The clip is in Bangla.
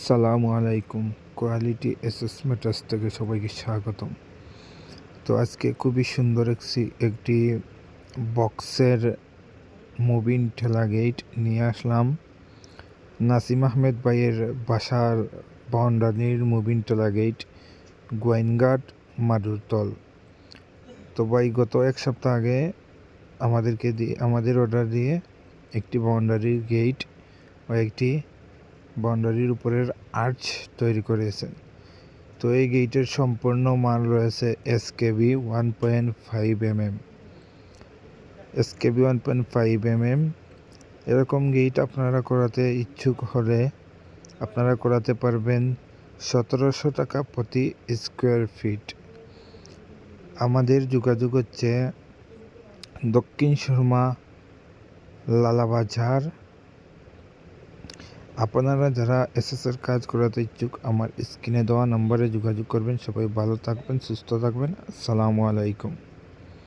সালামু আলাইকুম, কোয়ালিটি অ্যাসেসমেন্টাস থেকে সবাইকে স্বাগতম। তো আজকে খুবই সুন্দর একটি একটি বক্সের মুভিং ঠেলা গেট নিয়ে আসলাম। নাসিম আহমেদ ভাইয়ের বাসার বাউন্ডারির মুভিং ঠেলা গেট গোয়াইনঘাট মাদুরতল। তো ভাই, গত এক সপ্তাহ আগে আমাদেরকে দিয়ে, আমাদের অর্ডার দিয়ে একটি বাউন্ডারির গেট ও একটি বাউন্ডারির উপরের আর্চ তৈরি করেছেন। তো এই গেটের সম্পূর্ণ মান রয়েছে S KB one point five M M S KB one point five M M এরকম গেট আপনারা করাতে ইচ্ছুক হলে আপনারা করাতে পারবেন সতেরোশো টাকা প্রতি স্কোয়ার ফিট। আমাদের যোগাযোগ হচ্ছে দক্ষিণ সুরমা, লালাবাজার আপনারা যারা এসএসের কাজ করাতে ইচ্ছুক, আমার স্ক্রিনে দেওয়া নম্বরে যোগাযোগ করবেন। সবাই ভালো থাকবেন, সুস্থ থাকবেন। আসসালামু আলাইকুম।